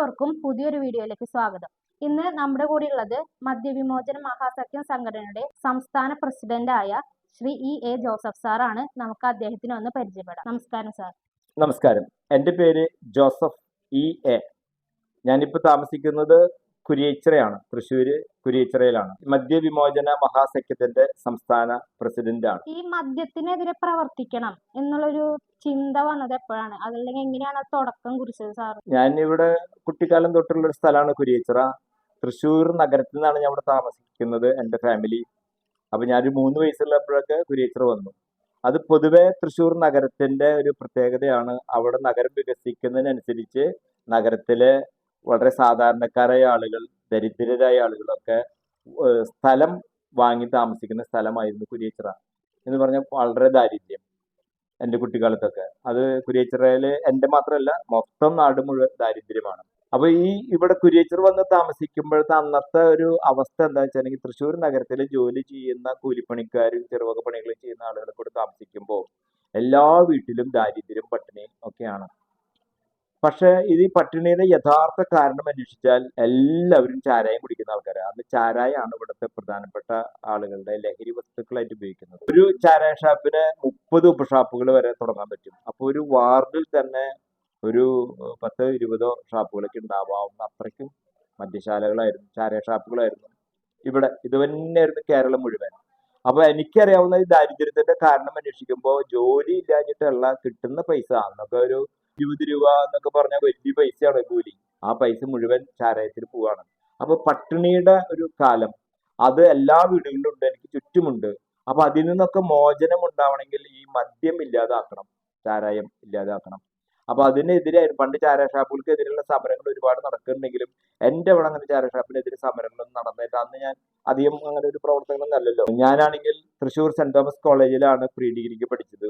എല്ലാവർക്കും പുതിയൊരു വീഡിയോയിലേക്ക് സ്വാഗതം. ഇന്ന് നമ്മുടെ കൂടെ ഉള്ളത് മദ്യവിമോചന മഹാസഖ്യം സംഘടനയുടെ സംസ്ഥാന പ്രസിഡന്റായ ശ്രീ ഇ എ ജോസഫ് സാറാണ്. നമുക്ക് അദ്ദേഹത്തിന് ഒന്ന് പരിചയപ്പെടാം. നമസ്കാരം സാർ. നമസ്കാരം. എന്റെ പേര് ജോസഫ് ഇ എ. ഞാനിപ്പോൾ താമസിക്കുന്നത് കുരിയച്ചിറയാണ്. തൃശ്ശൂര് കുരിയച്ചിറയിലാണ്. മദ്യവിമോചന മഹാസഖ്യത്തിന്റെ സംസ്ഥാന പ്രസിഡന്റാണ്. ഈ മദ്യത്തിനെതിരെ പ്രവർത്തിക്കണം എന്നുള്ളൊരു ചിന്ത വന്നത് എപ്പോഴാണ്? അതല്ലെങ്കിൽ എങ്ങനെയാണ് തുടക്കം കുറിച്ചത് സാർ? ഞാൻ ഇവിടെ കുട്ടിക്കാലം തൊട്ടുള്ള ഒരു സ്ഥലമാണ് കുരിയച്ചിറ. തൃശ്ശൂർ നഗരത്തിൽ നിന്നാണ് ഞാൻ ഇവിടെ താമസിക്കുന്നത് എന്റെ ഫാമിലി. അപ്പൊ ഞാനൊരു മൂന്ന് വയസ്സുള്ളപ്പോഴൊക്കെ കുരിയച്ചിറ വന്നു. അത് പൊതുവെ തൃശ്ശൂർ നഗരത്തിന്റെ ഒരു പ്രത്യേകതയാണ്. അവിടെ നഗരം വികസിക്കുന്നതിനനുസരിച്ച് നഗരത്തിലെ വളരെ സാധാരണക്കാരായ ആളുകൾ ദരിദ്രരായ ആളുകളൊക്കെ സ്ഥലം വാങ്ങി താമസിക്കുന്ന സ്ഥലമായിരുന്നു കുരിയച്ചിറ. എന്ന് പറഞ്ഞാൽ വളരെ ദാരിദ്ര്യം എന്റെ കുട്ടിക്കാലത്തൊക്കെ. അത് കുരിയച്ചിറയിൽ എന്റെ മാത്രമല്ല മൊത്തം നാട് മുഴുവൻ ദാരിദ്ര്യമാണ്. അപ്പൊ ഈ ഇവിടെ കുരിയച്ചിറ വന്ന് താമസിക്കുമ്പോഴത്തെ അന്നത്തെ ഒരു അവസ്ഥ എന്താ വെച്ചാൽ തൃശ്ശൂർ നഗരത്തിൽ ജോലി ചെയ്യുന്ന കൂലിപ്പണിക്കാരും ചെറുവക പണികളും ചെയ്യുന്ന ആളുകളെ കൂടെ താമസിക്കുമ്പോൾ എല്ലാ വീട്ടിലും ദാരിദ്ര്യം പട്ടിണിയും ഒക്കെയാണ്. പക്ഷെ ഇത് പട്ടിണിയുടെ യഥാർത്ഥ കാരണം അന്വേഷിച്ചാൽ എല്ലാവരും ചാരായം കുടിക്കുന്ന ആൾക്കാരാണ് അന്ന് ചാരായാണ് ഇവിടുത്തെ പ്രധാനപ്പെട്ട ആളുകളുടെ ലഹരി വസ്തുക്കളായിട്ട് ഉപയോഗിക്കുന്നത്. ഒരു ചാരായ ഷാപ്പിന് മുപ്പത് ഉപഷാപ്പുകൾ വരെ തുടങ്ങാൻ പറ്റും. അപ്പോൾ ഒരു വാർഡിൽ തന്നെ ഒരു പത്ത് ഇരുപതോ ഷാപ്പുകളൊക്കെ ഉണ്ടാവാവുന്ന അത്രയ്ക്കും മദ്യശാലകളായിരുന്നു ചാരായ ഷാപ്പുകളായിരുന്നു ഇവിടെ. ഇത് തന്നെയായിരുന്നു കേരളം മുഴുവൻ. അപ്പൊ എനിക്കറിയാവുന്ന ഈ ദാരിദ്ര്യത്തിന്റെ കാരണം അന്വേഷിക്കുമ്പോൾ ജോലി ഇല്ലാഞ്ഞിട്ടുള്ള കിട്ടുന്ന പൈസ അന്നൊക്കെ ഒരു ഇരുപത് രൂപ എന്നൊക്കെ പറഞ്ഞാൽ വലിയ പൈസയാണ് കൂലി. ആ പൈസ മുഴുവൻ ചാരായത്തിൽ പോവാണ്. അപ്പൊ പട്ടിണിയുടെ ഒരു കാലം. അത് എല്ലാ വീടുകളിലും ഉണ്ട് എനിക്ക് ചുറ്റുമുണ്ട്. അപ്പൊ അതിൽ നിന്നൊക്കെ മോചനം ഉണ്ടാവണമെങ്കിൽ ഈ മദ്യം ഇല്ലാതാക്കണം. ചാരായം ഇല്ലാതാക്കണം. അപ്പൊ അതിനെതിരെ പണ്ട് ചാരായ ഷാപ്പുകൾക്കെതിരെയുള്ള സമരങ്ങൾ ഒരുപാട് നടക്കുന്നുണ്ടെങ്കിലും എന്റെ അവിടെ അങ്ങനെ ചാരായ ഷാപ്പിനെതിരെ സമരങ്ങളൊന്നും നടന്നിട്ട് അന്ന് ഞാൻ അധികം അങ്ങനെ ഒരു പ്രവർത്തനങ്ങളൊന്നും അല്ലല്ലോ. ഞാനാണെങ്കിൽ തൃശ്ശൂർ സെന്റ് തോമസ് കോളേജിലാണ് പ്രീ ഡിഗ്രിക്ക് പഠിച്ചത്.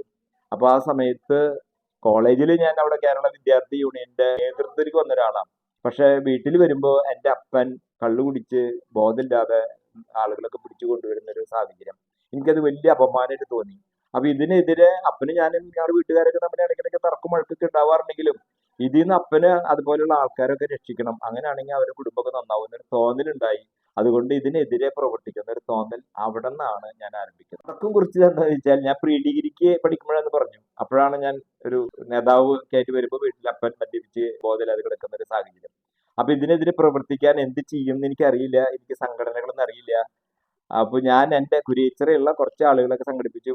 അപ്പൊ ആ സമയത്ത് കോളേജിൽ ഞാൻ അവിടെ കേരള വിദ്യാർത്ഥി യൂണിയന്റെ നേതൃത്വത്തിലേക്ക് വന്ന ഒരാളാണ്. പക്ഷെ വീട്ടിൽ വരുമ്പോൾ എന്റെ അപ്പൻ കള്ളു കുടിച്ച് ബോധമില്ലാതെ ആളുകളൊക്കെ പിടിച്ചു കൊണ്ടുവരുന്ന ഒരു സാഹചര്യം. എനിക്കത് വലിയ അപമാനമായിട്ട് തോന്നി. അപ്പൊ ഇതിനെതിരെ അപ്പന് ഞാനും ഞങ്ങളുടെ വീട്ടുകാരൊക്കെ തമ്മിൽ ഇടയ്ക്കിടയ്ക്ക് തർക്കം വഴക്കൊക്കെ ഉണ്ടാവാറുണ്ടെങ്കിലും ഇതിൽ നിന്ന് അപ്പന് അതുപോലെയുള്ള ആൾക്കാരൊക്കെ രക്ഷിക്കണം. അങ്ങനെയാണെങ്കിൽ അവരുടെ കുടുംബമൊക്കെ നന്നാവുന്ന ഒരു തോന്നലുണ്ടായി. അതുകൊണ്ട് ഇതിനെതിരെ പ്രവർത്തിക്കുന്ന ഒരു തോന്നൽ അവിടെ നിന്നാണ് ഞാൻ ആരംഭിക്കുന്നത്. തുടക്കം കുറിച്ച് എന്താണെന്ന് വെച്ചാൽ ഞാൻ പ്രീ ഡിഗ്രിക്ക് പഠിക്കുമ്പോഴെന്ന് പറഞ്ഞു. അപ്പോഴാണ് ഞാൻ ഒരു നേതാവ് കയറ്റി വരുമ്പോൾ വീട്ടിൽ അപ്പൻ മദ്യപിച്ച് ബോധമില്ലാതെ കിടക്കുന്ന ഒരു സാഹചര്യം. അപ്പൊ ഇതിനെതിരെ പ്രവർത്തിക്കാൻ എന്ത് ചെയ്യും എന്ന് എനിക്കറിയില്ല. എനിക്ക് സംഘടനകളൊന്നും അറിയില്ല. അപ്പൊ ഞാൻ എന്റെ കുരിയച്ചിറയുള്ള കുറച്ച് ആളുകളൊക്കെ സംഘടിപ്പിച്ചു.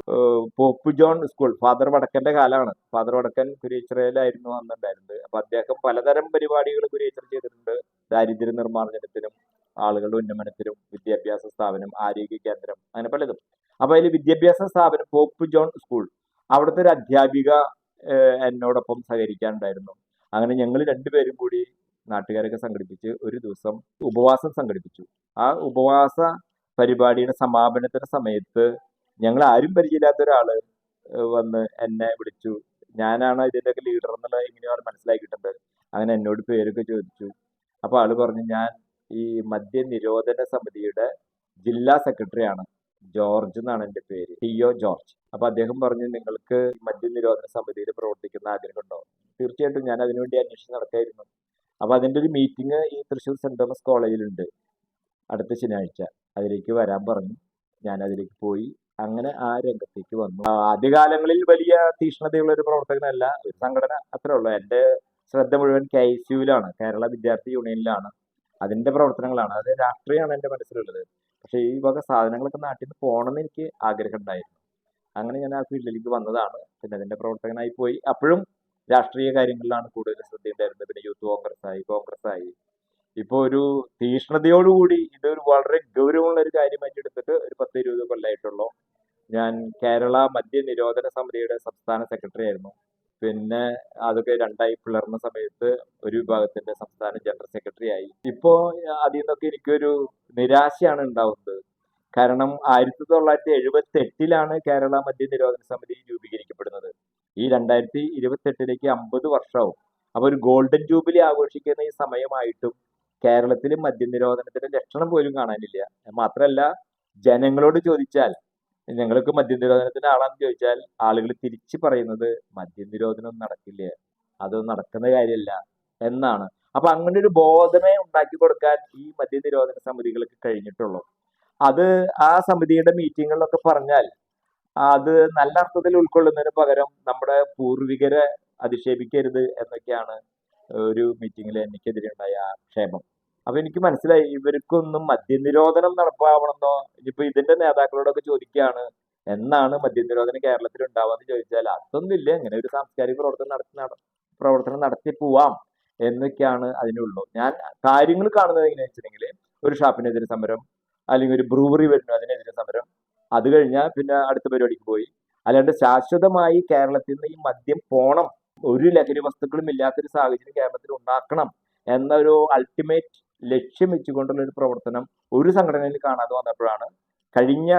പോപ്പ് ജോൺ സ്കൂൾ ഫാദർ വടക്കന്റെ കാലമാണ് ഫാദർ വടക്കൻ കുരിയച്ചിറയിലായിരുന്നു അന്നുണ്ടായിരുന്നത്. അപ്പൊ അദ്ദേഹം പലതരം പരിപാടികൾ കുരിയച്ചിറ ചെയ്തിട്ടുണ്ട്. ദാരിദ്ര്യ നിർമ്മാർജനത്തിനും ആളുകളുടെ ഉന്നമനത്തിനും വിദ്യാഭ്യാസ സ്ഥാപനം ആരോഗ്യ കേന്ദ്രം അങ്ങനെ പലതും. അപ്പൊ അതിൽ വിദ്യാഭ്യാസ സ്ഥാപനം പോപ്പ് ജോൺ സ്കൂൾ അവിടുത്തെ ഒരു അധ്യാപിക എന്നോടൊപ്പം സഹകരിക്കാനുണ്ടായിരുന്നു. അങ്ങനെ ഞങ്ങൾ രണ്ടുപേരും കൂടി നാട്ടുകാരൊക്കെ സംഘടിപ്പിച്ച് ഒരു ദിവസം ഉപവാസം സംഘടിപ്പിച്ചു. ആ ഉപവാസ പരിപാടിയുടെ സമാപനത്തിന്റെ സമയത്ത് ഞങ്ങൾ ആരും പരിചയമില്ലാത്ത ഒരാൾ വന്ന് എന്നെ വിളിച്ചു. ഞാനാണ് ഇതിന്റെയൊക്കെ ലീഡർ എന്നുള്ളത് എങ്ങനെയാണ് മനസ്സിലാക്കിയിട്ടുണ്ട് അങ്ങനെ എന്നോട് പേരൊക്കെ ചോദിച്ചു. അപ്പൊ ആൾ പറഞ്ഞു ഞാൻ ഈ മദ്യ നിരോധന സമിതിയുടെ ജില്ലാ സെക്രട്ടറിയാണ് ജോർജ് എന്നാണ് എന്റെ പേര്. T O George. അപ്പൊ അദ്ദേഹം പറഞ്ഞു നിങ്ങൾക്ക് മദ്യ നിരോധന സമിതിയിൽ പ്രവർത്തിക്കുന്ന ആഗ്രഹമുണ്ടോ തീർച്ചയായിട്ടും ഞാൻ അതിനുവേണ്ടി അന്വേഷിച്ച് നടക്കായിരുന്നു. അപ്പൊ അതിന്റെ ഒരു മീറ്റിംഗ് ഈ തൃശ്ശൂർ സെന്റ് തോമസ് കോളേജിലുണ്ട്. അടുത്ത ശനിയാഴ്ച അതിലേക്ക് വരാൻ പറഞ്ഞു. ഞാൻ അതിലേക്ക് പോയി. അങ്ങനെ ആ രംഗത്തേക്ക് വന്നു. ആദ്യകാലങ്ങളിൽ വലിയ തീഷ്ണതയുള്ള ഒരു പ്രവർത്തകനല്ല ഒരു സംഘടന അത്രേ ഉള്ളൂ. എന്റെ ശ്രദ്ധ മുഴുവൻ കെ എസ് യുവിലാണ് കേരള വിദ്യാർത്ഥി യൂണിയനിലാണ്. അതിന്റെ പ്രവർത്തനങ്ങളാണ്. അത് രാഷ്ട്രീയമാണ് എന്റെ മനസ്സിലുള്ളത്. പക്ഷേ ഈ വക സാധനങ്ങളൊക്കെ നാട്ടിൽ നിന്ന് പോകണമെന്ന് എനിക്ക് ആഗ്രഹം ഉണ്ടായിരുന്നു അങ്ങനെ ഞാൻ ആ ഫീൽഡിലേക്ക് വന്നതാണ്. പിന്നെ അതിന്റെ പ്രവർത്തകനായി പോയി. അപ്പോഴും രാഷ്ട്രീയ കാര്യങ്ങളിലാണ് കൂടുതൽ ശ്രദ്ധയുണ്ടായിരുന്നത്. പിന്നെ യൂത്ത് കോൺഗ്രസ് ആയി കോൺഗ്രസ് ആയി ഇപ്പോൾ ഒരു തീഷ്ണതയോടുകൂടി ഇതൊരു വളരെ ഗൗരവമുള്ള ഒരു കാര്യമായിട്ട് എടുത്തിട്ട് ഒരു പത്ത് ഇരുപത് കൊല്ലമായിട്ടുള്ളൂ ഞാൻ കേരള മദ്യ നിരോധന സമിതിയുടെ സംസ്ഥാന സെക്രട്ടറി ആയിരുന്നു. പിന്നെ അതൊക്കെ രണ്ടായി പിളർന്ന സമയത്ത് ഒരു വിഭാഗത്തിന്റെ സംസ്ഥാന ജനറൽ സെക്രട്ടറി ആയി. ഇപ്പോ അതിൽ നിന്നൊക്കെ എനിക്കൊരു നിരാശയാണ് ഉണ്ടാവുന്നത്. കാരണം ആയിരത്തി തൊള്ളായിരത്തി എഴുപത്തി എട്ടിലാണ് കേരള മദ്യ നിരോധന സമിതി രൂപീകരിക്കപ്പെടുന്നത്. ഈ രണ്ടായിരത്തി ഇരുപത്തി എട്ടിലേക്ക് അമ്പത് വർഷവും അപ്പൊ ഒരു ഗോൾഡൻ ജൂബിലി ആഘോഷിക്കുന്ന ഈ സമയമായിട്ടും കേരളത്തിൽ മദ്യനിരോധനത്തിന്റെ ലക്ഷണം പോലും കാണാനില്ല. മാത്രമല്ല ജനങ്ങളോട് ചോദിച്ചാൽ ഞങ്ങൾക്ക് മദ്യനിരോധനത്തിന്റെ ആളാന്ന് ചോദിച്ചാൽ ആളുകൾ തിരിച്ചു പറയുന്നത് മദ്യനിരോധനം നടക്കില്ല അത് നടക്കുന്ന കാര്യമല്ല എന്നാണ്. അപ്പൊ അങ്ങനെ ഒരു ബോധമേ ഉണ്ടാക്കി കൊടുക്കാൻ ഈ മദ്യനിരോധന സമിതികൾക്ക് കഴിഞ്ഞിട്ടുള്ളൂ. അത് ആ സമിതിയുടെ മീറ്റിങ്ങുകളിലൊക്കെ പറഞ്ഞാൽ അത് നല്ല അർത്ഥത്തിൽ ഉൾക്കൊള്ളുന്നതിന് പകരം നമ്മുടെ പൂർവികരെ അധിക്ഷേപിക്കരുത് എന്നൊക്കെയാണ് ഒരു മീറ്റിംഗിൽ എനിക്കെതിരെ ഉണ്ടായ ആക്ഷേപം. അപ്പൊ എനിക്ക് മനസ്സിലായി ഇവർക്കൊന്നും മദ്യനിരോധനം നടപ്പാവണമെന്നോ ഇനിയിപ്പോ ഇതിന്റെ നേതാക്കളോടൊക്കെ ചോദിക്കുകയാണ് എന്നാണ് മദ്യനിരോധനം കേരളത്തിൽ ഉണ്ടാവുക ചോദിച്ചാൽ അതൊന്നുമില്ല ഇങ്ങനെ ഒരു സാംസ്കാരിക പ്രവർത്തനം നടത്തി നട- പ്രവർത്തനം നടത്തി പോവാം എന്നൊക്കെയാണ് അതിനുള്ളൂ ഞാൻ കാര്യങ്ങൾ കാണുന്നത് എങ്ങനെയാണെന്ന് വെച്ചിട്ടുണ്ടെങ്കിൽ ഒരു ഷാപ്പിനെതിരെ സമരം അല്ലെങ്കിൽ ഒരു ബ്രൂവറി വരുന്നു അതിനെതിരെ സമരം അത് കഴിഞ്ഞാൽ പിന്നെ അടുത്ത പരിപാടിക്ക് പോയി. അല്ലാണ്ട് ശാശ്വതമായി കേരളത്തിൽ നിന്ന് ഈ മദ്യം പോണം ഒരു ലഹരി വസ്തുക്കളും ഇല്ലാത്തൊരു സാഹചര്യം കേരളത്തിൽ ഉണ്ടാക്കണം എന്നൊരു അൾട്ടിമേറ്റ് ലക്ഷ്യം വെച്ചുകൊണ്ടുള്ള ഒരു പ്രവർത്തനം ഒരു സംഘടനയിൽ കാണാതെ വന്നപ്പോഴാണ് കഴിഞ്ഞ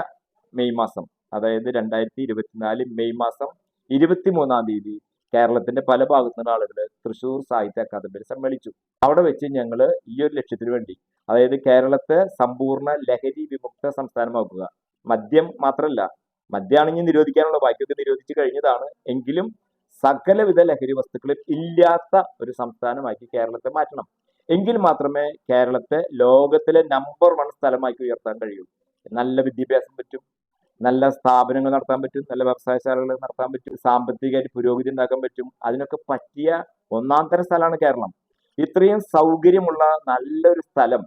മെയ് മാസം അതായത് രണ്ടായിരത്തി ഇരുപത്തിനാല് മെയ് മാസം ഇരുപത്തി മൂന്നാം തീയതി കേരളത്തിന്റെ പല ഭാഗത്തുള്ള ആളുകൾ തൃശൂർ സാഹിത്യ അക്കാദമിയിൽ സമ്മേളിച്ചു. അവിടെ വെച്ച് ഞങ്ങൾ ഈ ഒരു ലക്ഷ്യത്തിന് വേണ്ടി അതായത് കേരളത്തെ സമ്പൂർണ ലഹരി വിമുക്ത സംസ്ഥാനമാക്കുക. മദ്യം മാത്രമല്ല മദ്യമാണെങ്കിൽ നിരോധിക്കാനുള്ള ബാക്കിയൊക്കെ നിരോധിച്ചു കഴിഞ്ഞതാണ്. എങ്കിലും സകലവിധ ലഹരി വസ്തുക്കളും ഇല്ലാത്ത ഒരു സംസ്ഥാനമാക്കി കേരളത്തെ മാറ്റണം. എങ്കിൽ മാത്രമേ കേരളത്തെ ലോകത്തിലെ നമ്പർ വൺ സ്ഥലമാക്കി ഉയർത്താൻ കഴിയൂ. നല്ല വിദ്യാഭ്യാസം പറ്റും നല്ല സ്ഥാപനങ്ങൾ നടത്താൻ പറ്റും നല്ല വ്യവസായശാലകൾ നടത്താൻ പറ്റും സാമ്പത്തികമായിട്ട് പുരോഗതി ഉണ്ടാക്കാൻ പറ്റും. അതിനൊക്കെ പറ്റിയ ഒന്നാം തരം സ്ഥലമാണ് കേരളം. ഇത്രയും സൗകര്യമുള്ള നല്ലൊരു സ്ഥലം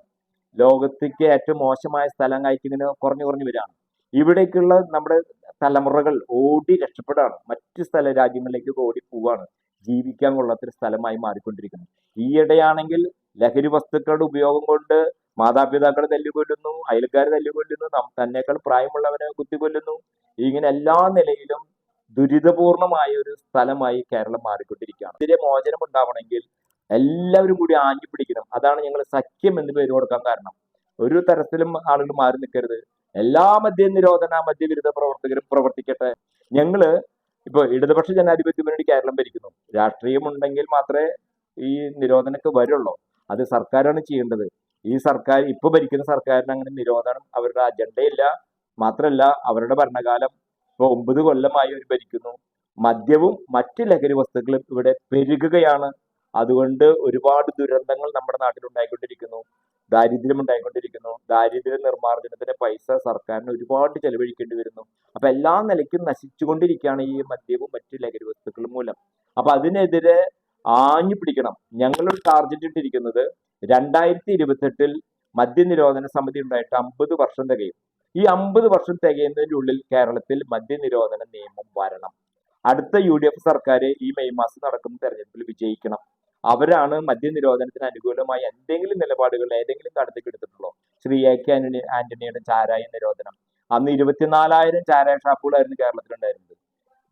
ലോകത്തേക്ക് ഏറ്റവും മോശമായ സ്ഥലം കഴിക്കുന്നതിന് കുറഞ്ഞു കുറഞ്ഞു വരികയാണ്. ഇവിടേക്കുള്ള നമ്മുടെ തലമുറകൾ ഓടി രക്ഷപ്പെടുകയാണ് മറ്റ് സ്ഥല രാജ്യങ്ങളിലേക്ക് ഓടി പോവാണ്. ജീവിക്കാൻ കൊള്ളാത്തൊരു സ്ഥലമായി മാറിക്കൊണ്ടിരിക്കുന്നത് ഈയിടെയാണെങ്കിൽ ലഹരി വസ്തുക്കളുടെ ഉപയോഗം കൊണ്ട് മാതാപിതാക്കൾ തല്ലുകൊല്ലുന്നു അയൽക്കാർ തല്ലുകൊല്ലുന്നു തന്നെക്കാൾ പ്രായമുള്ളവരെ കുത്തിക്കൊല്ലുന്നു. ഇങ്ങനെ എല്ലാ നിലയിലും ദുരിതപൂർണമായ ഒരു സ്ഥലമായി കേരളം മാറിക്കൊണ്ടിരിക്കുകയാണ്. ഇതിലെ മോചനം ഉണ്ടാവണമെങ്കിൽ എല്ലാവരും കൂടി ആഞ്ഞു പിടിക്കണം. അതാണ് ഞങ്ങൾ സഖ്യം എന്ന് പേര് കൊടുക്കാൻ കാരണം. ഒരു തരത്തിലും ആളുകൾ മാറി നിൽക്കരുത്. എല്ലാ മദ്യ നിരോധന മദ്യവിരുദ്ധ പ്രവർത്തകരും പ്രവർത്തിക്കട്ടെ. ഞങ്ങൾ ഇപ്പൊ ഇടതുപക്ഷ ജനാധിപത്യ മുന്നണി കേരളം ഭരിക്കുന്നു. രാഷ്ട്രീയം ഉണ്ടെങ്കിൽ മാത്രമേ ഈ നിരോധനമൊക്കെ വരുള്ളൂ. അത് സർക്കാരാണ് ചെയ്യേണ്ടത്. ഈ സർക്കാർ ഇപ്പൊ ഭരിക്കുന്ന സർക്കാരിന് അങ്ങനെ നിരോധനം അവരുടെ അജണ്ടയില്ല. മാത്രമല്ല അവരുടെ ഭരണകാലം ഇപ്പൊ ഒമ്പത് കൊല്ലമായി അവർ ഭരിക്കുന്നു. മദ്യവും മറ്റ് ലഹരി വസ്തുക്കളും ഇവിടെ പെരുകുകയാണ്. അതുകൊണ്ട് ഒരുപാട് ദുരന്തങ്ങൾ നമ്മുടെ നാട്ടിൽ ഉണ്ടായിക്കൊണ്ടിരിക്കുന്നു ദാരിദ്ര്യം ഉണ്ടായിക്കൊണ്ടിരിക്കുന്നു ദാരിദ്ര്യ നിർമ്മാർജനത്തിന് പൈസ സർക്കാരിന് ഒരുപാട് ചെലവഴിക്കേണ്ടി വരുന്നു. അപ്പൊ എല്ലാ നിലയ്ക്കും നശിച്ചുകൊണ്ടിരിക്കുകയാണ് ഈ മദ്യവും മറ്റു ലഹരി വസ്തുക്കളും മൂലം. അപ്പൊ അതിനെതിരെ ആഞ്ഞു പിടിക്കണം. ഞങ്ങൾ ടാർജറ്റ് ഇട്ടിരിക്കുന്നത് രണ്ടായിരത്തി ഇരുപത്തെട്ടിൽ മദ്യനിരോധന സമിതി ഉണ്ടായിട്ട് അമ്പത് വർഷം തികയും. ഈ അമ്പത് വർഷം ഉള്ളിൽ കേരളത്തിൽ മദ്യനിരോധന നിയമം വരണം. അടുത്ത യു സർക്കാർ ഈ മെയ് മാസം നടക്കുന്ന തെരഞ്ഞെടുപ്പിൽ വിജയിക്കണം. അവരാണ് മദ്യനിരോധനത്തിന് അനുകൂലമായി എന്തെങ്കിലും നിലപാടുകൾ ഏതെങ്കിലും കാലത്തേക്ക് എടുത്തിട്ടുള്ളൂ ശ്രീ എ കെ ആന്റണി ആന്റണിയുടെ ചാരായ നിരോധനം. അന്ന് ഇരുപത്തിനാലായിരം ചാരായ ഷാപ്പുകളായിരുന്നു കേരളത്തിലുണ്ടായിരുന്നത്.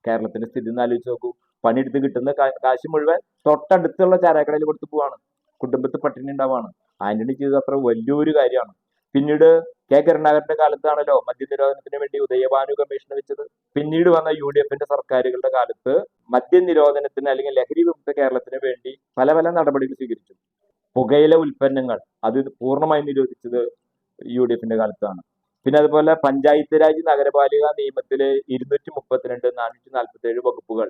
കേരളത്തിന്റെ സ്ഥിതി ഒന്ന് ആലോചിച്ച് നോക്കൂ. പണിയെടുത്ത് കിട്ടുന്ന കാശ് മുഴുവൻ തൊട്ടടുത്തുള്ള ചാരായക്കടയിൽ കൊടുത്തു പോവാണ്. കുടുംബത്തിൽ പട്ടിണി ഉണ്ടാവാണ്. ആന്റണി ചെയ്തത് അത്ര വലിയൊരു കാര്യമാണ്. പിന്നീട് കെ. കരുണാകരന്റെ കാലത്താണല്ലോ മദ്യനിരോധനത്തിന് വേണ്ടി ഉദയഭാനു കമ്മീഷൻ വെച്ചത്. പിന്നീട് വന്ന യു ഡി എഫിന്റെ സർക്കാരുകളുടെ കാലത്ത് മദ്യനിരോധനത്തിന് അല്ലെങ്കിൽ ലഹരി വിമുക്ത കേരളത്തിന് വേണ്ടി പല പല നടപടികൾ സ്വീകരിച്ചു. പുകയില ഉൽപ്പന്നങ്ങൾ അത് പൂർണമായി നിരോധിച്ചത് യു ഡി എഫിന്റെ കാലത്താണ്. പിന്നെ അതുപോലെ പഞ്ചായത്ത് രാജ് നഗരപാലിക നിയമത്തിലെ ഇരുന്നൂറ്റി മുപ്പത്തിരണ്ട് നാനൂറ്റി നാൽപ്പത്തി ഏഴ് വകുപ്പുകൾ.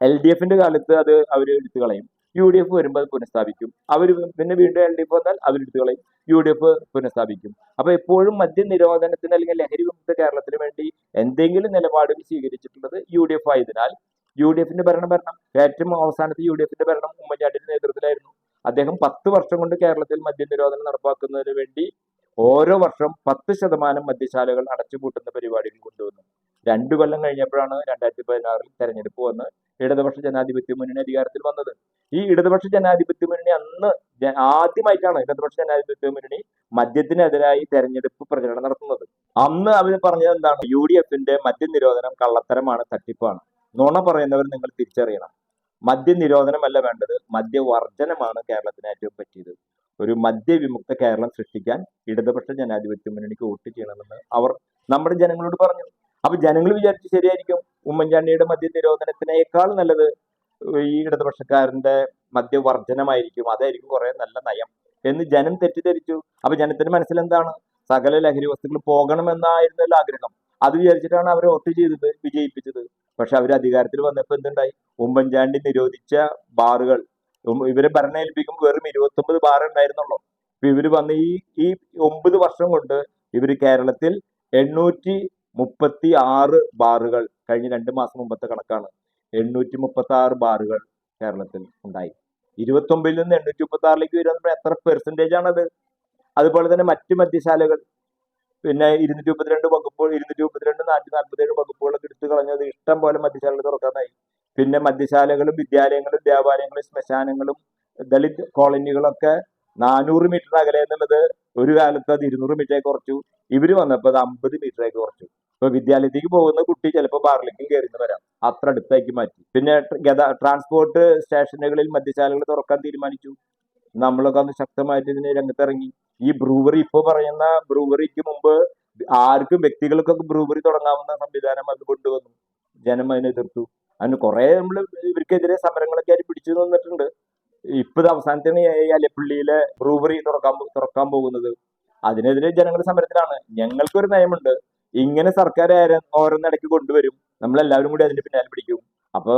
എൽ ഡി എഫിന്റെ കാലത്ത് അത് അവർ എടുത്തു കളയും യു ഡി എഫ് വരുമ്പോൾ അത് പുനഃസ്ഥാപിക്കും. അവർ പിന്നെ വീണ്ടും എൽ ഡി എഫ് വന്നാൽ അവരെടുത്തു കളയും. യു ഡി എഫ് പുനഃസ്ഥാപിക്കും. അപ്പൊ എപ്പോഴും മദ്യ നിരോധനത്തിന് അല്ലെങ്കിൽ ലഹരി വിമുക്ത കേരളത്തിന് വേണ്ടി എന്തെങ്കിലും നിലപാടുകൾ സ്വീകരിച്ചിട്ടുള്ളത് യു ഡി എഫ് ആയതിനാൽ യു ഡി എഫിന്റെ ഭരണം ഭരണം. ഏറ്റവും അവസാനത്തെ യു ഡി എഫിന്റെ ഭരണം ഉമ്മൻചാണ്ടിന്റെ നേതൃത്വത്തിലായിരുന്നു. അദ്ദേഹം പത്ത് വർഷം കൊണ്ട് കേരളത്തിൽ മദ്യ നിരോധനം നടപ്പാക്കുന്നതിന് വേണ്ടി ഓരോ വർഷം പത്ത് ശതമാനം മദ്യശാലകൾ അടച്ചുപൂട്ടുന്ന പരിപാടികൾ കൊണ്ടുവന്നു. രണ്ടു കൊല്ലം കഴിഞ്ഞപ്പോഴാണ് രണ്ടായിരത്തി പതിനാറിൽ തെരഞ്ഞെടുപ്പ് വന്ന് ഇടതുപക്ഷ ജനാധിപത്യ മുന്നണി അധികാരത്തിൽ വന്നത്. ഈ ഇടതുപക്ഷ ജനാധിപത്യ മുന്നണി അന്ന് ആദ്യമായിട്ടാണ് ഇടതുപക്ഷ ജനാധിപത്യ മുന്നണി മദ്യത്തിനെതിരായി തെരഞ്ഞെടുപ്പ് പ്രചരണം നടത്തുന്നത്. അന്ന് അവർ പറഞ്ഞത് എന്താണ്? യു ഡി എഫിന്റെ മദ്യനിരോധനം കള്ളത്തരമാണ് തട്ടിപ്പാണ്. നുണ പറയുന്നവർ നിങ്ങൾ തിരിച്ചറിയണം. മദ്യനിരോധനമല്ല വേണ്ടത് മദ്യവർജനമാണ് കേരളത്തിന് ഏറ്റവും പറ്റിയത്. ഒരു മദ്യവിമുക്ത കേരളം സൃഷ്ടിക്കാൻ ഇടതുപക്ഷ ജനാധിപത്യ മുന്നണിക്ക് വോട്ട് ചെയ്യണമെന്ന് അവർ നമ്മുടെ ജനങ്ങളോട് പറഞ്ഞു. അപ്പൊ ജനങ്ങൾ വിചാരിച്ചു ശരിയായിരിക്കും. ഉമ്മൻചാണ്ടിയുടെ മദ്യനിരോധനത്തിനേക്കാൾ നല്ലത് ഈ ഇടതുപക്ഷക്കാരന്റെ മദ്യവർജനമായിരിക്കും അതായിരിക്കും കുറെ നല്ല നയം. എന്ന് ജനം തെറ്റിദ്ധരിച്ചു. അപ്പൊ ജനത്തിന്റെ മനസ്സിൽ എന്താണ് സകല ലഹരി വസ്തുക്കൾ പോകണമെന്നായിരുന്നല്ലോ ആഗ്രഹം. അത് വിചാരിച്ചിട്ടാണ് അവരെ വോട്ട് ചെയ്തത് വിജയിപ്പിച്ചത്. പക്ഷെ അവർ അധികാരത്തിൽ വന്നപ്പോൾ എന്തുണ്ടായി? ഉമ്മൻചാണ്ടി നിരോധിച്ച ബാറുകൾ. ഇവരെ ഭരണം ഏൽപ്പിക്കുമ്പോൾ വെറും ഇരുപത്തൊമ്പത് ബാർ ഉണ്ടായിരുന്നുള്ളൂ. ഇപ്പൊ ഇവർ വന്ന് ഈ ഈ ഒമ്പത് വർഷം കൊണ്ട് ഇവർ കേരളത്തിൽ എണ്ണൂറ്റി മുപ്പത്തി ആറ് ബാറുകൾ കഴിഞ്ഞ രണ്ട് മാസം മുമ്പത്തെ കണക്കാണ്. എണ്ണൂറ്റി മുപ്പത്തി ആറ് ബാറുകൾ കേരളത്തിൽ ഉണ്ടായി. ഇരുപത്തൊമ്പതിൽ നിന്ന് എണ്ണൂറ്റി മുപ്പത്തി ആറിലേക്ക് വരുമ്പോൾ എത്ര പെർസെന്റേജ് ആണത്? അതുപോലെ തന്നെ മറ്റ് മദ്യശാലകൾ. പിന്നെ ഇരുന്നൂറ്റി മുപ്പത്തിരണ്ട് വകുപ്പുകൾ ഇരുന്നൂറ്റി മുപ്പത്തിരണ്ട് നാനൂറ്റി നാൽപ്പത്തേഴ് വകുപ്പുകളൊക്കെ എടുത്തു കളഞ്ഞത് ഇഷ്ടം പോലെ മദ്യശാലകൾ തുറക്കാനായി. പിന്നെ മദ്യശാലകളും വിദ്യാലയങ്ങളും ദേവാലയങ്ങളും ശ്മശാനങ്ങളും ദളിത് കോളനികളൊക്കെ നാനൂറ് മീറ്റർ അകലെ എന്നുള്ളത് ഒരു കാലത്ത് അത് ഇരുന്നൂറ് മീറ്ററേക്ക് കുറച്ചു. ഇവർ വന്നപ്പോൾ അത് അമ്പത് മീറ്ററേക്ക് കുറച്ചു. ഇപ്പൊ വിദ്യാലയത്തേക്ക് പോകുന്ന കുട്ടി ചിലപ്പോൾ ബാറിലേക്കും കയറിന്ന് വരാം അത്ര അടുത്താക്കി മാറ്റി. പിന്നെ ഗതാ ട്രാൻസ്പോർട്ട് സ്റ്റേഷനുകളിൽ മദ്യശാലകൾ തുറക്കാൻ തീരുമാനിച്ചു. നമ്മളൊക്കെ അന്ന് ശക്തമായിട്ട് ഇതിന് രംഗത്തിറങ്ങി. ഈ ബ്രൂവറി ഇപ്പൊ പറയുന്ന ബ്രൂവറിക്ക് മുമ്പ് ആർക്കും വ്യക്തികൾക്കൊക്കെ ബ്രൂവറി തുടങ്ങാവുന്ന സംവിധാനം അത് കൊണ്ടുവന്നു. ജനം അതിനെ എതിർത്തു. അതിന് കുറെ നമ്മൾ ഇവർക്കെതിരെ സമരങ്ങളൊക്കെ ആയിട്ട് പിടിച്ചു നിന്നിട്ടുണ്ട്. ഇപ്പൊ ഇത് അവസാനത്താണ് ഈ അലപ്പള്ളിയിലെ ബ്രൂവറി തുറക്കാൻ തുറക്കാൻ പോകുന്നത്. അതിനെതിരെ ജനങ്ങൾ സമരത്തിലാണ്. ഞങ്ങൾക്കൊരു നയമുണ്ട്. ഇങ്ങനെ സർക്കാർ ഓരോന്നിടയ്ക്ക് കൊണ്ടുവരും. നമ്മളെല്ലാവരും കൂടി അതിന്റെ പിന്നാലെ പിടിക്കും. അപ്പൊ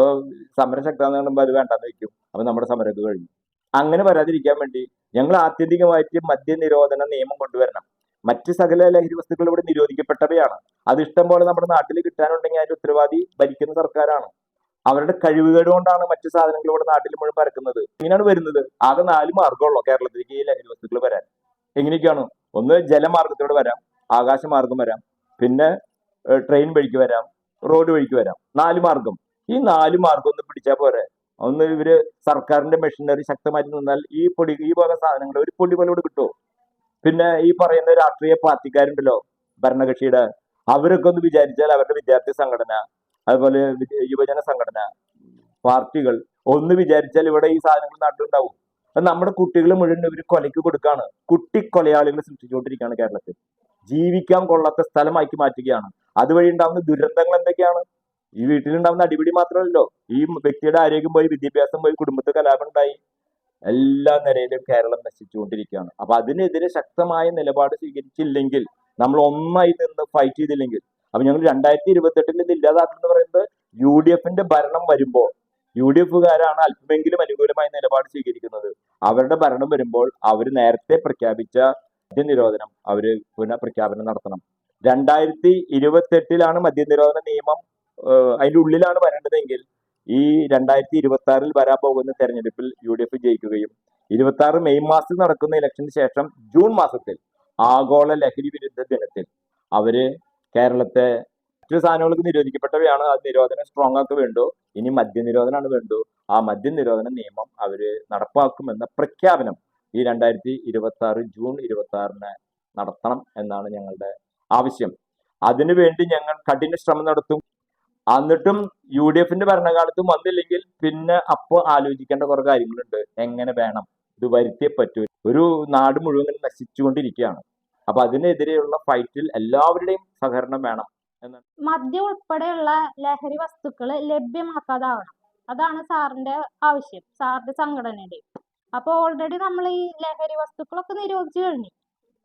സമരം ശക്തമാണെന്ന് കാണുമ്പോൾ അത് വേണ്ടാന്ന് വെക്കും അപ്പൊ നമ്മുടെ സമരമൊക്കെ കഴിഞ്ഞു. അങ്ങനെ വരാതിരിക്കാൻ വേണ്ടി ഞങ്ങൾ ആത്യന്തികമായിട്ട് മദ്യ നിരോധന നിയമം കൊണ്ടുവരണം. മറ്റ് സകല ലഹരി വസ്തുക്കൾ ഇവിടെ നിരോധിക്കപ്പെട്ടവയാണ്. അത് ഇഷ്ടം പോലെ നമ്മുടെ നാട്ടിൽ കിട്ടാനുണ്ടെങ്കിൽ അതിന്റെ ഉത്തരവാദി ഭരിക്കുന്ന സർക്കാരാണ്. അവരുടെ കഴിവുകേട് കൊണ്ടാണ് മറ്റു സാധനങ്ങൾ ഇവിടെ നാട്ടിൽ മുഴുവൻ പരക്കുന്നത്. ഇങ്ങനെയാണ് വരുന്നത്. ആകെ നാല് മാർഗമുള്ളൂ കേരളത്തിലേക്ക് ഈ ലഹരി വസ്തുക്കൾ വരാൻ. എങ്ങനെയൊക്കെയാണ്? ഒന്ന് ജലമാർഗത്തിലൂടെ വരാം ആകാശമാർഗം വരാം പിന്നെ ട്രെയിൻ വഴിക്ക് വരാം റോഡ് വഴിക്ക് വരാം. നാല് മാർഗം ഈ നാല് മാർഗം ഒന്ന് പിടിച്ചാൽ പോരെ. ഒന്ന് ഇവർ സർക്കാരിന്റെ മെഷീനറി ശക്തമായിട്ട് നിന്നാൽ ഈ പൊടി ഈ വക സാധനങ്ങൾ ഒരു പൊടി പോലെ കിട്ടുമോ പിന്നെ ഈ പറയുന്ന രാഷ്ട്രീയ പാർട്ടിക്കാരുണ്ടല്ലോ ഭരണകക്ഷിയുടെ. അവരൊക്കെ ഒന്ന് വിചാരിച്ചാൽ അവരുടെ വിദ്യാർത്ഥി സംഘടന അതുപോലെ യുവജന സംഘടന പാർട്ടികൾ ഒന്ന് വിചാരിച്ചാൽ ഇവിടെ ഈ സാധനങ്ങൾ നാട്ടിലുണ്ടാവും. അപ്പൊ നമ്മുടെ കുട്ടികൾ മുഴുവൻ ഇവർ കൊലയ്ക്ക് കൊടുക്കാണ്. കുട്ടി കൊലയാളികളെ സൃഷ്ടിച്ചുകൊണ്ടിരിക്കുകയാണ് കേരളത്തിൽ. ജീവിക്കാൻ കൊള്ളാത്ത സ്ഥലമാക്കി മാറ്റുകയാണ്. അതുവഴി ഉണ്ടാകുന്ന ദുരന്തങ്ങൾ എന്തൊക്കെയാണ്? ഈ വീട്ടിലുണ്ടാകുന്ന അടിപിടി മാത്രമല്ലല്ലോ. ഈ വ്യക്തിയുടെ ആരോഗ്യം പോയി വിദ്യാഭ്യാസം പോയി കുടുംബത്തെ കലാപം ഉണ്ടായി. എല്ലാ നിലയിലും കേരളം നശിച്ചുകൊണ്ടിരിക്കുകയാണ്. അപ്പൊ അതിനെതിരെ ശക്തമായ നിലപാട് സ്വീകരിച്ചില്ലെങ്കിൽ നമ്മൾ ഒന്നായി നിന്ന് ഫൈറ്റ് ചെയ്തില്ലെങ്കിൽ അപ്പൊ ഞങ്ങൾ രണ്ടായിരത്തി ഇരുപത്തെട്ടിൽ ഇത് ഇല്ലാതാക്കുന്നത് പറയുന്നത് യു ഡി എഫിന്റെ ഭരണം വരുമ്പോൾ യു ഡി എഫുകാരാണ് അല്പമെങ്കിലും അനുകൂലമായ നിലപാട് സ്വീകരിക്കുന്നത്. അവരുടെ ഭരണം വരുമ്പോൾ അവർ നേരത്തെ പ്രഖ്യാപിച്ച മദ്യനിരോധനം അവർ പുനഃപ്രഖ്യാപനം നടത്തണം. രണ്ടായിരത്തി ഇരുപത്തെട്ടിലാണ് മദ്യനിരോധന നിയമം അതിന്റെ ഉള്ളിലാണ് വരേണ്ടതെങ്കിൽ ഈ രണ്ടായിരത്തി ഇരുപത്തി ആറിൽ വരാൻ പോകുന്ന തെരഞ്ഞെടുപ്പിൽ യു ഡി എഫ് ജയിക്കുകയും ഇരുപത്തി ആറ് മെയ് മാസത്തിൽ നടക്കുന്ന ഇലക്ഷന് ശേഷം ജൂൺ മാസത്തിൽ ആഗോള ലഹരി വിരുദ്ധ ദിനത്തിൽ അവർ കേരളത്തെ മറ്റു സാധനങ്ങൾക്ക് നിരോധിക്കപ്പെട്ടവയാണ്. ആ നിരോധനം സ്ട്രോങ് ആക്കി വേണ്ടു. ഇനി മദ്യനിരോധനമാണ് വേണ്ടു. ആ മദ്യനിരോധന നിയമം അവർ നടപ്പാക്കുമെന്ന പ്രഖ്യാപനം ഈ രണ്ടായിരത്തി ഇരുപത്തി ആറ് ജൂൺ ഇരുപത്തി ആറിന് നടത്തണം എന്നാണ് ഞങ്ങളുടെ ആവശ്യം. അതിനുവേണ്ടി ഞങ്ങൾ കഠിന ശ്രമം നടത്തും. എന്നിട്ടും യു ഡി എഫിന്റെ ഭരണകാലത്തും വന്നില്ലെങ്കിൽ പിന്നെ അപ്പോൾ ആലോചിക്കേണ്ട കുറെ കാര്യങ്ങളുണ്ട്. എങ്ങനെ വേണം? ഇത് വരുത്തിയേ പറ്റൂ. ഒരു നാട് മുഴുവൻ നശിച്ചുകൊണ്ടിരിക്കുകയാണ്. അപ്പൊ അതിനെതിരെയുള്ള ഫൈറ്റിൽ എല്ലാവരുടെയും സഹകരണം വേണം മദ്യം ഉൾപ്പെടെയുള്ള ലഹരി വസ്തുക്കൾ ലഭ്യമാക്കാതാവണം. അതാണ് സാറിന്റെ ആവശ്യം സാറിന്റെ സംഘടനയുടെ അപ്പോൾ ഓൾറെഡി നമ്മൾ ഈ ലഹരി വസ്തുക്കളൊക്കെ നിരോധിച്ചു കഴിഞ്ഞു.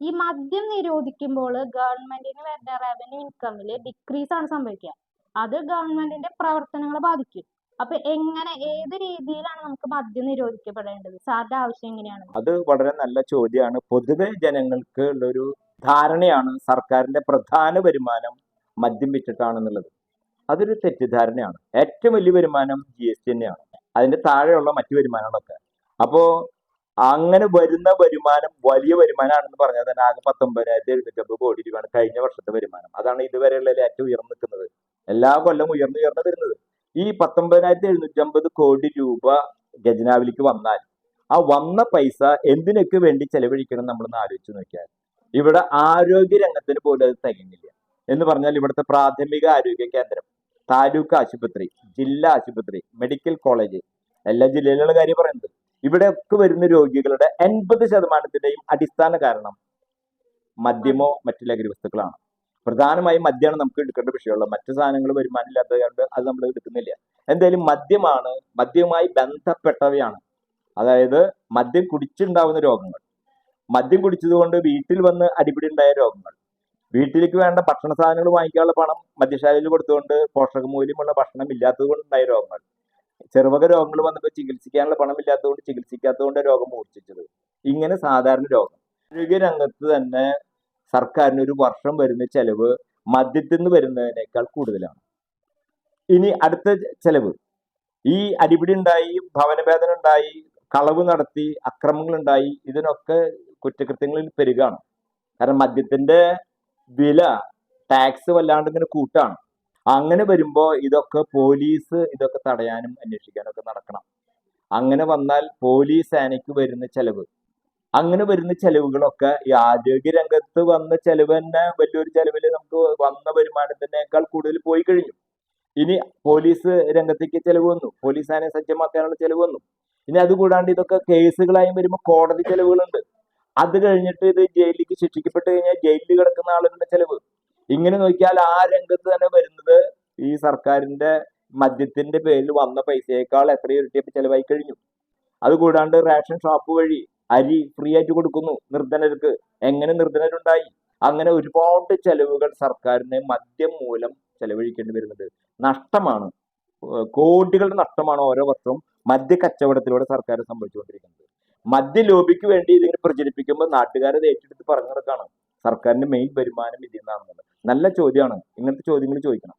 ഈ മദ്യം നിരോധിക്കുമ്പോൾ ഗവൺമെന്റിന് വരുന്ന റവന്യൂ ഇൻകമിൽ ഡിക്രീസ് ആണ് സംഭവിക്കുക. അത് ഗവൺമെന്റിന്റെ പ്രവർത്തനങ്ങളെ ബാധിക്കും. അപ്പൊ എങ്ങനെ ഏത് രീതിയിലാണ് നമുക്ക് മദ്യം നിരോധിക്കപ്പെടേണ്ടത്? സാറിന്റെ ആവശ്യം എങ്ങനെയാണ്? അത് വളരെ നല്ല ചോദ്യമാണ്. പൊതുവെ ജനങ്ങൾക്ക് ഉള്ളൊരു ധാരണയാണ് സർക്കാരിന്റെ പ്രധാന വരുമാനം മദ്യം വിറ്റിട്ടാണെന്നുള്ളത്. അതൊരു തെറ്റിദ്ധാരണയാണ്. ഏറ്റവും വലിയ വരുമാനം ജി എസ് ടി തന്നെയാണ്. അതിന്റെ താഴെയുള്ള മറ്റു വരുമാനങ്ങളൊക്കെ. അപ്പോ അങ്ങനെ വരുന്ന വരുമാനം വലിയ വരുമാനമാണെന്ന് പറഞ്ഞാൽ തന്നെ ആകെ പത്തൊമ്പതിനായിരത്തി എഴുന്നൂറ്റമ്പത് കോടി രൂപയാണ് കഴിഞ്ഞ വർഷത്തെ വരുമാനം. അതാണ് ഇതുവരെയുള്ള ഏറ്റവും ഉയർന്നു നിൽക്കുന്നത്. എല്ലാ കൊല്ലം ഉയർന്നു ഉയർന്നു വരുന്നത്. ഈ പത്തൊമ്പതിനായിരത്തി എഴുന്നൂറ്റമ്പത് കോടി രൂപ ഖജനാവിലേക്ക് വന്നാൽ ആ വന്ന പൈസ എന്തിനൊക്കെ വേണ്ടി ചെലവഴിക്കണം നമ്മളൊന്ന് ആലോചിച്ച് നോക്കിയാൽ? ഇവിടെ ആരോഗ്യ രംഗത്തിന് പോലും അത് തികഞ്ഞില്ല. എന്ന് പറഞ്ഞാൽ ഇവിടുത്തെ പ്രാഥമിക ആരോഗ്യ കേന്ദ്രം താലൂക്ക് ആശുപത്രി ജില്ലാ ആശുപത്രി മെഡിക്കൽ കോളേജ് എല്ലാ ജില്ലയിലുള്ള കാര്യം പറയുന്നത്. ഇവിടെയൊക്കെ വരുന്ന രോഗികളുടെ എൺപത് ശതമാനത്തിന്റെയും അടിസ്ഥാന കാരണം മദ്യമോ മറ്റു ലഹരി വസ്തുക്കളാണ് പ്രധാനമായും മദ്യമാണ് നമുക്ക് എടുക്കേണ്ട വിഷയമുള്ളത്. മറ്റു സാധനങ്ങൾ വരുമാനമില്ലാത്തത് കൊണ്ട് അത് നമ്മൾ എടുക്കുന്നില്ല. എന്തായാലും മദ്യമാണ് മദ്യവുമായി ബന്ധപ്പെട്ടവയാണ്. അതായത് മദ്യം കുടിച്ചുണ്ടാവുന്ന രോഗങ്ങൾ. മദ്യം കുടിച്ചതുകൊണ്ട് വീട്ടിൽ വന്ന് അടിപിടി ഉണ്ടായ രോഗങ്ങൾ. വീട്ടിലേക്ക് വേണ്ട ഭക്ഷണ സാധനങ്ങൾ വാങ്ങിക്കാനുള്ള പണം മദ്യശാലയിൽ കൊടുത്തുകൊണ്ട് പോഷകമൂല്യമുള്ള ഭക്ഷണം ഇല്ലാത്തത് കൊണ്ടുണ്ടായ രോഗങ്ങൾ. ചെറുവക രോഗങ്ങൾ വന്നപ്പോൾ ചികിത്സിക്കാനുള്ള പണം ഇല്ലാത്തതുകൊണ്ട് ചികിത്സിക്കാത്തതുകൊണ്ട് രോഗം മൂർച്ഛിച്ചത്. ഇങ്ങനെ സാധാരണ രോഗം. ആരോഗ്യ രംഗത്ത് തന്നെ സർക്കാരിന് ഒരു വർഷം വരുന്ന ചെലവ് മദ്യത്തിൽ നിന്ന് വരുന്നതിനേക്കാൾ കൂടുതലാണ്. ഇനി അടുത്ത ചെലവ്. ഈ അടിപിടി ഉണ്ടായി ഭവനവേദന ഉണ്ടായി കളവ് നടത്തി അക്രമങ്ങൾ ഉണ്ടായി ഇതിനൊക്കെ കുറ്റകൃത്യങ്ങളിൽ പെരുകാണ്. കാരണം മദ്യത്തിന്റെ വില ടാക്സ് വല്ലാണ്ട് ഇങ്ങനെ കൂട്ടാണ്. അങ്ങനെ വരുമ്പോൾ ഇതൊക്കെ പോലീസ് ഇതൊക്കെ തടയാനും അന്വേഷിക്കാനും ഒക്കെ നടക്കണം. അങ്ങനെ വന്നാൽ പോലീസ് സേനയ്ക്ക് വരുന്ന ചെലവ് അങ്ങനെ വരുന്ന ചെലവുകളൊക്കെ ഈ ആരോഗ്യ രംഗത്ത് വന്ന ചെലവ് തന്നെ വലിയൊരു ചെലവിൽ നമുക്ക് വന്ന വരുമാനത്തിനേക്കാൾ കൂടുതൽ പോയി കഴിഞ്ഞു. ഇനി പോലീസ് രംഗത്തേക്ക് ചെലവ് വന്നു. പോലീസ് ആനെ സജ്ജമാക്കാനുള്ള ചെലവ് വന്നു. ഇനി അതുകൂടാണ്ട് ഇതൊക്കെ കേസുകളായി വരുമ്പോൾ കോടതി ചെലവുകളുണ്ട്. അത് കഴിഞ്ഞിട്ട് ഇത് ജയിലിലേക്ക് ശിക്ഷിക്കപ്പെട്ട് കഴിഞ്ഞാൽ ജയിലിൽ കിടക്കുന്ന ആളുകളുടെ ചെലവ്. ഇങ്ങനെ നോക്കിയാൽ ആ രംഗത്ത് തന്നെ വരുന്നത് ഈ സർക്കാരിന്റെ മദ്യത്തിന്റെ പേരിൽ വന്ന പൈസയേക്കാൾ എത്രയോ ഇരട്ടിയപ്പ് ചെലവായി കഴിഞ്ഞു. അതുകൂടാണ്ട് റേഷൻ ഷോപ്പ് വഴി അരി ഫ്രീ ആയിട്ട് കൊടുക്കുന്നു. നിർധനർക്ക് എങ്ങനെ നിർധനരുണ്ടായി? അങ്ങനെ ഒരുപാട് ചെലവുകൾ സർക്കാരിന് മദ്യം മൂലം ചെലവഴിക്കേണ്ടി വരുന്നത്. നഷ്ടമാണ്. കോടികളുടെ നഷ്ടമാണ് ഓരോ വർഷവും മദ്യ കച്ചവടത്തിലൂടെ സർക്കാർ സംഭവിച്ചുകൊണ്ടിരിക്കുന്നത്. മദ്യ ലോബിക്ക് വേണ്ടി ഇതിനെ പ്രചരിപ്പിക്കുമ്പോൾ നാട്ടുകാരെ ഏറ്റെടുത്ത് പറഞ്ഞു നടക്കാണ്. സർക്കാരിന്റെ മെയിൻ വരുമാനം ഇതിൽ നിന്നാണെന്നുള്ളത്. നല്ല ചോദ്യമാണ്. ഇങ്ങനത്തെ ചോദ്യങ്ങൾ ചോദിക്കണം.